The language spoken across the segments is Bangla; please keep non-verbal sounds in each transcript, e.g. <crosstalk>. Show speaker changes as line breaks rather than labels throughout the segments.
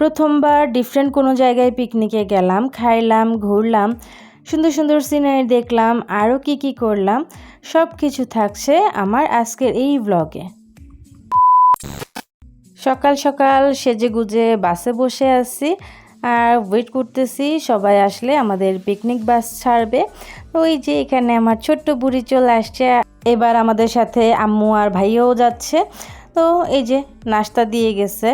প্রথমবার ডিফারেন্ট কোনো জায়গায় পিকনিকে গেলাম, খাইলাম, ঘুরলাম, সুন্দর সুন্দর সিনারি দেখলাম আরও কি কি করলাম সব কিছু থাকছে আমার আজকের এই ব্লগে সকাল সকাল সেজে গুজে বাসে বসে আছি, আর ওয়েট করতেছি সবাই আসলে আমাদের পিকনিক বাস ছাড়বে। ওই যে এখানে আমার ছোট্ট বুড়ি চলে আসছে, এবার আমাদের সাথে আম্মু আর ভাইও যাচ্ছে। তো এই যে নাস্তা দিয়ে গেছে,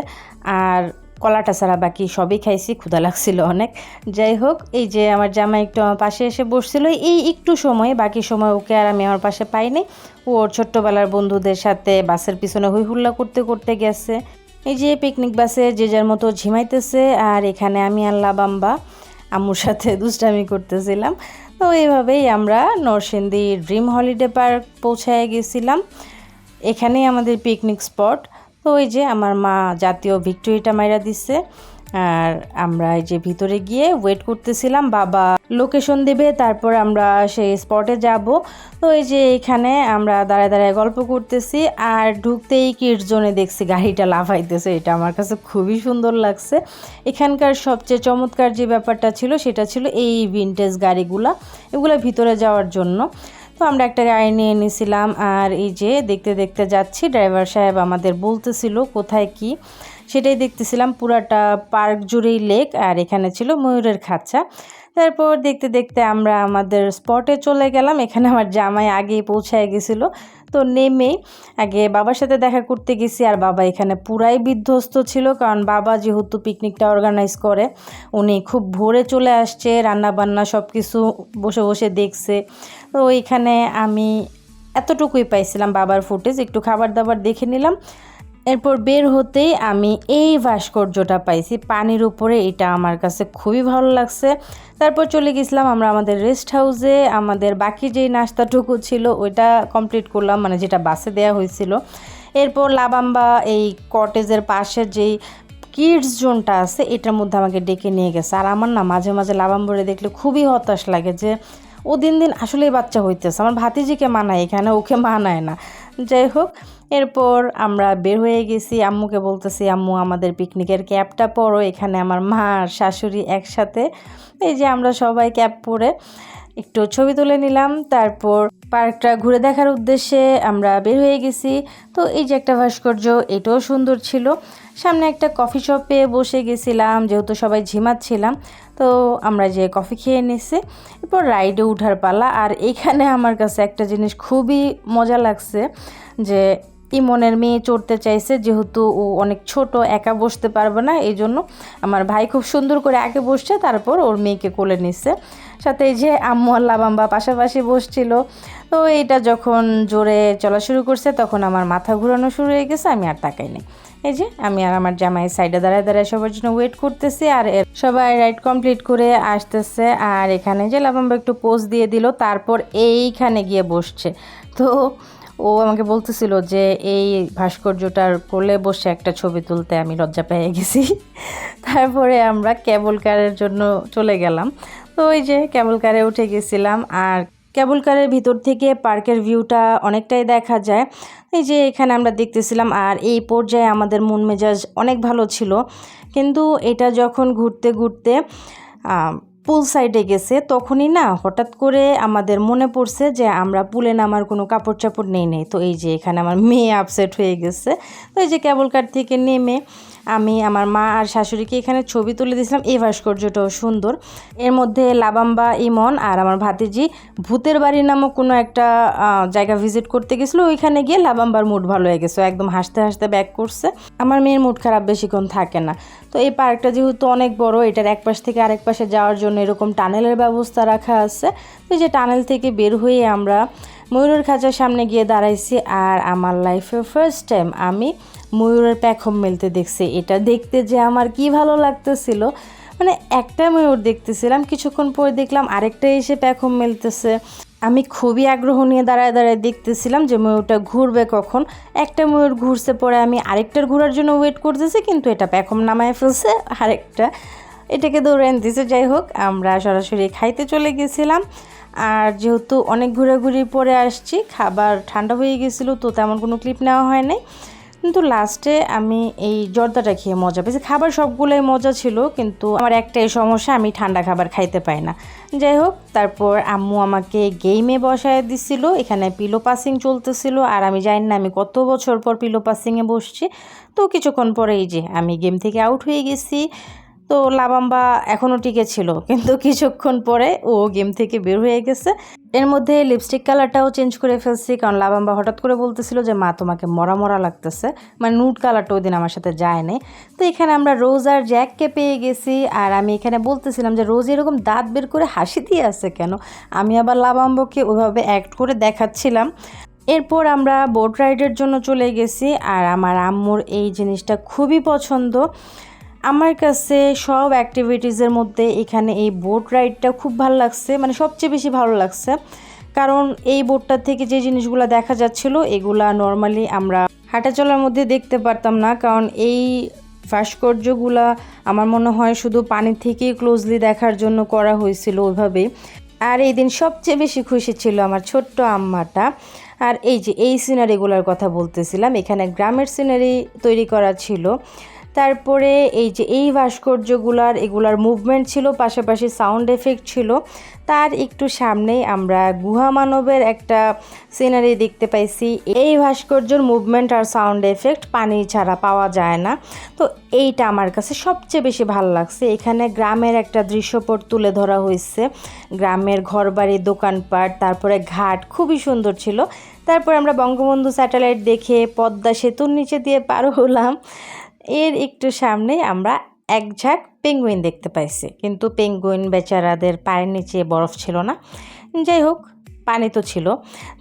আর কলাটা ছাড়া বাকি সবই খাইছি, ক্ষুধা লাগছিল অনেক। যাই হোক, এই যে আমার জামাই একটু আমার পাশে এসে বসছিল, এই একটু সময়, বাকি সময় ওকে আর আমি আমার পাশে পাইনি। ও ওর ছোট্টবেলার বন্ধুদের সাথে বাসের পিছনে হই হুল্লা করতে করতে গেছে। এই যে পিকনিক বাসে যে যার মতো ঝিমাইতেছে, আর এখানে আমি আল্লাহ বাম্বা আম্মুর সাথে দুষ্টামি করতেছিলাম। তো এইভাবেই আমরা নরসিংদী ড্রিম হলিডে পার্ক পৌঁছায় গেছিলাম। এখানেই আমাদের পিকনিক স্পট তো ওই যে আমার মা জাতীয় ভিক্টোরিটা মাইরা দিচ্ছে আর আমরা এই যে ভিতরে গিয়ে ওয়েট করতেছিলাম, বাবা লোকেশন দেবে, তারপর আমরা সেই স্পটে যাব। তো এই যে এখানে আমরা দাঁড়ায় দাঁড়ায় গল্প করতেছি, আর ঢুকতেই কিট দেখছি গাড়িটা লাফাইতেছে। এটা আমার কাছে খুবই সুন্দর লাগছে। এখানকার সবচেয়ে চমৎকার যে ব্যাপারটা ছিল, সেটা ছিল এই ভিনটেজ গাড়িগুলা, এগুলো ভিতরে যাওয়ার জন্য। তো আমরা একটা গাড়ি নিয়ে নিয়েছিলাম আর এই যে দেখতে দেখতে যাচ্ছি, ড্রাইভার সাহেব আমাদের বলতেছিল কোথায় কি, সেটাই দেখতেছিলাম পুরাটা পার্ক জুড়েই লেক আর এখানে ছিল ময়ূরের খাঁচা। তারপর দেখতে দেখতে আমরা আমাদের স্পটে চলে গেলাম, এখানে আমার জামাই আগেই পৌঁছায় গেছিল, তো নেমেই আগে বাবার সাথে দেখা করতে গেছি আর বাবা এখানে পুরাই বিধ্বস্ত ছিল, কারণ বাবা যেহেতু পিকনিকটা অর্গানাইজ করে, উনি খুব ভোরে চলে আসছে রান্না বান্না সব কিছু বসে বসে দেখছে। তো এখানে আমি এতটুকুই পাইছিলাম বাবার ফুটেজ, একটু খাবার দাবার দেখে নিলাম। এরপর বের হতেই আমি এই ভাস্কর্যটা পাইছি, পানির উপরে। এটা আমার কাছে খুবই ভালো লাগছে। তারপর চলে গেছিলাম আমরা আমাদের রেস্ট হাউসে। আমাদের বাকি যেই নাস্তাটুকু ছিল, ওইটা কমপ্লিট করলাম মানে যেটা বাসে দেওয়া হয়েছিল। এরপর লাবাম্বা, এই কটেজের পাশে যেই কিডস জোনটা আছে, এটার মধ্যে আমাকে ডেকে নিয়ে গেছে। আর আমার না মাঝে মাঝে লাবাম্বরে দেখলে খুবই হতাশ লাগে যে ও দিন দিন আসলেই বাচ্চা হইতেছে। আমার ভাতিজিকে মানায় এখানে, ওকে মানায় না। যাই হোক, এরপর আমরা বের হয়ে গেছি। আম্মুকে বলতেছি, আম্মু, আমাদের পিকনিকের ক্যাবটা পরো এখানে আমার মা আর শাশুড়ি একসাথে। এই যে আমরা সবাই ক্যাব পরে একটু ছবি তুলে নিলাম, তারপর পার্কটা ঘুরে দেখার উদ্দেশ্যে আমরা বের হয়ে গেছি। তো এই যে একটা ভাস্কর্য, এটাও সুন্দর ছিল। সামনে একটা কফি শপে বসে গেছিলাম, যেহেতু সবাই ঝিমাচ্ছিলাম, তো আমরা যে কফি খেয়ে নিছি। এরপর রাইডে উঠার পালা, আর এখানে আমার কাছে একটা জিনিস খুবই মজা লাগছে যে ইমনের মেয়ে চড়তে চাইছে, যেহেতু ও অনেক ছোট, একা বসতে পারবে না, এই জন্য আমার ভাই খুব সুন্দর করে আগে বসছে, তারপর ওর মেয়েকে কোলে নিচ্ছে। সাথে এই যে আম্মু আল্লাহ বাম্বা পাশাপাশি বসছিল। তো এইটা যখন জোরে চলা শুরু করছে, তখন আমার মাথা ঘুরানো শুরু হয়ে গেছে, আমি আর তাকাইনি। এই যে আমি আর আমার জামাই সাইডে দাঁড়ায় দাঁড়ায় সবার জন্য ওয়েট করতেছি, আর সবাই রাইড কমপ্লিট করে আসতেছে, আর এখানে যে লাভাম্বা একটু পোজ দিয়ে দিল, তারপর এইখানে গিয়ে বসছে। তো ও আমাকে বলতেছিল যে, এই ভাস্কর্যটার কোলে বসে একটা ছবি তুলতে আমি লজ্জা পেয়ে গেছি। <laughs> তারপরে আমরা কেবল কারের জন্য চলে গেলাম। তো ওই যে কেবল কারে উঠে গেছিলাম আর কেবল কারের ভিতর থেকে পার্কের ভিউটা অনেকটাই দেখা যায়। এই যে এখানে আমরা দেখতেছিলাম আর এই পর্যায়ে আমাদের মন মেজাজ অনেক ভালো ছিল। কিন্তু এটা যখন ঘুরতে ঘুরতে পুল সাইডে গেছে, তখনই না হঠাৎ করে আমাদের মনে পড়ছে যে আমরা পুলে নামার কোনো কাপড় চাপড় নেই নেই। তো এই যে এখানে আমার মেয়ে আপসেট হয়ে গেছে। তো এই যে কেবল কার থেকে নেমে আমি, আমার মা আর শাশুড়িকে এখানে ছবি তুলে দিয়েছিলাম এই ভাস্কর্যটাও সুন্দর। এর মধ্যে লাবাম্বা, ইমন আর আমার ভাতিজি ভূতের বাড়ি নামক কোনো একটা জায়গা ভিজিট করতে গেছিল। ওইখানে গিয়ে লাবাম্বার মুড ভালো হয়ে গেছে, একদম হাসতে হাসতে ব্যাক করছে। আমার মেয়ের মুড খারাপ বেশিক্ষণ থাকে না। তো এই পার্কটা যেহেতু অনেক বড়, এটার এক পাশ থেকে আরেক পাশে যাওয়ার জন্য এরকম টানেলের ব্যবস্থা রাখা আছে। তো যে টানেল থেকে বের হয়ে আমরা ময়ূরের খাঁচার সামনে গিয়ে দাঁড়াইছি, আর আমার লাইফে ফার্স্ট টাইম আমি ময়ূরের প্যাখম মেলতে দেখছে। এটা দেখতে যে আমার কি ভালো লাগতেছিল। মানে একটা ময়ূর দেখতেছিলাম, কিছুক্ষণ পরে দেখলাম আরেকটা এসে প্যাখম মেলতেছে। আমি খুবই আগ্রহ নিয়ে দাঁড়ায় দাঁড়ায় দেখতেছিলাম যে ময়ূরটা ঘুরবে কখন। একটা ময়ূর ঘুরছে পরে আমি আরেকটার ঘোরার জন্য ওয়েট করতেছি, কিন্তু এটা প্যাখম নামায় ফেলছে আরেকটা। এটাকে দৌড়ে দিছে, যাই হোক, আমরা সরাসরি খাইতে চলে গেছিলাম। আর যেহেতু অনেক ঘোরাঘুরি পরে আসছি, খাবার ঠান্ডা হয়ে গেছিল, তো তেমন কোনো ক্লিপ নেওয়া হয় নাই। কিন্তু লাস্টে আমি এই জর্দাটা খেয়ে মজা পেয়েছি। খাবার সবগুলোই মজা ছিল, কিন্তু আমার একটাই সমস্যা, আমি ঠান্ডা খাবার খাইতে পাই না। যাই হোক, তারপর আম্মু আমাকে গেমে বসায় দিছিল, এখানে পিলো পাসিং চলতেছিল, আর আমি জানি না আমি কত বছর পর পিলো পাসিংয়ে বসছি। তো কিছুক্ষণ পরে এই যে আমি গেম থেকে আউট হয়ে গেছি। তো লাবাম্বা এখনও টিকে ছিল, কিন্তু কিছুক্ষণ পরে ও গেম থেকে বের হয়ে গেছে। এর মধ্যে লিপস্টিক কালারটাও চেঞ্জ করে ফেলছি, কারণ লাবাম্বা হঠাৎ করে বলতেছিল যে, মা, তোমাকে মরা মরা লাগতেছে। মানে নুট কালারটা ওই দিন আমার সাথে যায় নাই। তো এখানে আমরা রোজ আর জ্যাককে পেয়ে গেছি, আর আমি এখানে বলতেছিলাম যে রোজ এরকম দাঁত বের করে হাসি দিয়ে আছে কেন? আমি আবার লাবাম্বকে ওইভাবে অ্যাক্ট করে দেখাচ্ছিলাম। এরপর আমরা বোট রাইডের জন্য চলে গেছি, আর আমার আম্মুর এই জিনিসটা খুবই পছন্দ। আমার কাছে সব অ্যাক্টিভিটিসের মধ্যে এখানে এই বোট রাইডটা খুব ভালো লাগছে মানে সবচেয়ে বেশি ভালো লাগছে। কারণ এই বোটটা থেকে যে জিনিসগুলো দেখা যাচ্ছিল, এগুলা নর্মালি আমরা হাঁটা চলার মধ্যে দেখতে পারতাম না। কারণ এই ভাস্কর্যগুলা আমার মনে হয় শুধু পানি থেকেই ক্লোজলি দেখার জন্য করা হয়েছিল ওইভাবে। আর এই দিন সবচেয়ে বেশি খুশি ছিল আমার ছোট্ট আম্মাটা। আর এই যে, এই সিনারিগুলোর কথা বলতেছিলাম, এখানে গ্রামের সিনারি তৈরি করা ছিল। তারপরে এই যে এই ভাস্কর্যগুলার, এগুলার মুভমেন্ট ছিল, পাশাপাশি সাউন্ড এফেক্ট ছিল। তার একটু সামনেই আমরা গুহা মানবের একটা সিনারি দেখতে পাইছি। এই ভাস্কর্যর মুভমেন্ট আর সাউন্ড এফেক্ট পানি ছাড়া পাওয়া যায় না। তো এইটা আমার কাছে সবচেয়ে বেশি ভালো লাগছে। এখানে গ্রামের একটা দৃশ্যপট তুলে ধরা হয়েছে। গ্রামের ঘরবাড়ি, দোকানপাট, তারপরে ঘাট, খুবই সুন্দর ছিল। তারপর আমরা বঙ্গবন্ধু স্যাটেলাইট দেখে পদ্মা সেতুর নিচে দিয়ে পার হলাম। এর একটু সামনে আমরা এক ঝাঁক পেঙ্গুইন দেখতে পাইছি। কিন্তু পেঙ্গুইন বেচারাদের পায়ের নিচে বরফ ছিল না। যাই হোক, পানি তো ছিল।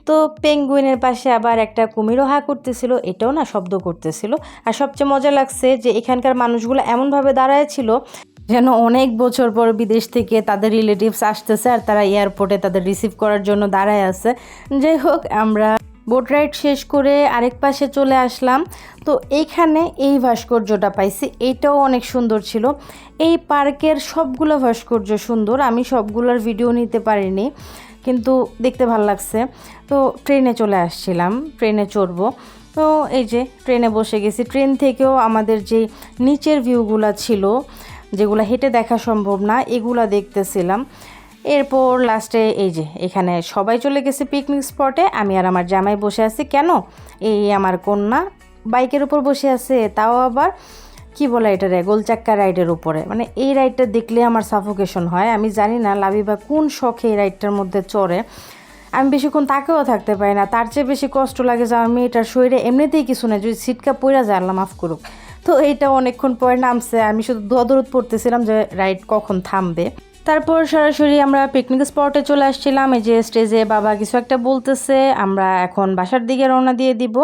তো পেঙ্গুইনের পাশে আবার একটা কুমিরও হা করতেছিল, এটাও না শব্দ করতেছিল। আর সবচেয়ে মজা লাগছে যে এখানকার মানুষগুলো এমনভাবে দাঁড়ায় ছিল যেন অনেক বছর পর বিদেশ থেকে তাদের রিলেটিভস আসতেছে আর তারা এয়ারপোর্টে তাদের রিসিভ করার জন্য দাঁড়ায় আছে। যাই হোক, আমরা বোট রাইড শেষ করে আরেক পাশে চলে আসলাম। তো এইখানে এই ভাস্কর্যটা পাইছি, এইটাও অনেক সুন্দর ছিল। এই পার্কের সবগুলো ভাস্কর্য সুন্দর, আমি সবগুলোর ভিডিও নিতে পারিনি, কিন্তু দেখতে ভালো লাগছে। তো ট্রেনে চলে আসছিলাম, ট্রেনে চড়বো। তো এই যে ট্রেনে বসে গেছি, ট্রেন থেকেও আমাদের যে নিচের ভিউগুলো ছিল, যেগুলো হেঁটে দেখা সম্ভব না, এগুলা দেখতেছিলাম। এরপর লাস্টে এই যে, এখানে সবাই চলে গেছে পিকনিক স্পটে আমি আর আমার জামাই বসে আছি। কেন? এই আমার কন্যা বাইকের উপর বসে আছে, তাও আবার কি বলে এটা রে, গোলচাক্কা রাইডের উপরে। মানে এই রাইডটা দেখলে আমার সাফোকেশন হয়। আমি জানি না লাবিবা কোন শখে এই রাইডটার মধ্যে চড়ে। আমি বেশিক্ষণ তাকেও থাকতে পারি না। তার চেয়ে বেশি কষ্ট লাগে যে আমি এটার শরীরে এমনিতেই কিছু না যদি সিটকা পইরা যায়, আল্লাহ মাফ করুক। তো এইটা অনেকক্ষণ পরে নামছে। আমি শুধু দোয়াদরদ পড়তেছিলাম যে রাইড কখন থামবে। তারপর সরাসরি আমরা পিকনিক স্পটে চলে আসছিলাম। এই যে স্টেজে বাবা কিছু একটা বলতেছে, আমরা এখন বাসার দিকে রওনা দিয়ে দিব।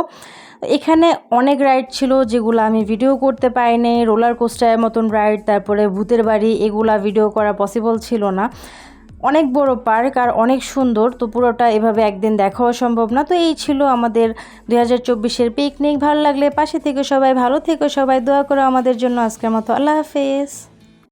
এখানে অনেক রাইড ছিল যেগুলো আমি ভিডিও করতে পারিনি রোলার কোস্টারের মতন রাইড তারপরে ভূতের বাড়ি, এগুলা ভিডিও করা পসিবল ছিল না। অনেক বড় পার্ক আর অনেক সুন্দর, তো পুরোটা এভাবে একদিন দেখাও সম্ভব না। তো এই ছিল আমাদের দুই হাজার চব্বিশের পিকনিক ভালো লাগলে পাশে থেকে সবাই ভালো থেকে, সবাই দোয়া করো আমাদের জন্য আজকের মতো। আল্লাহ হাফেজ।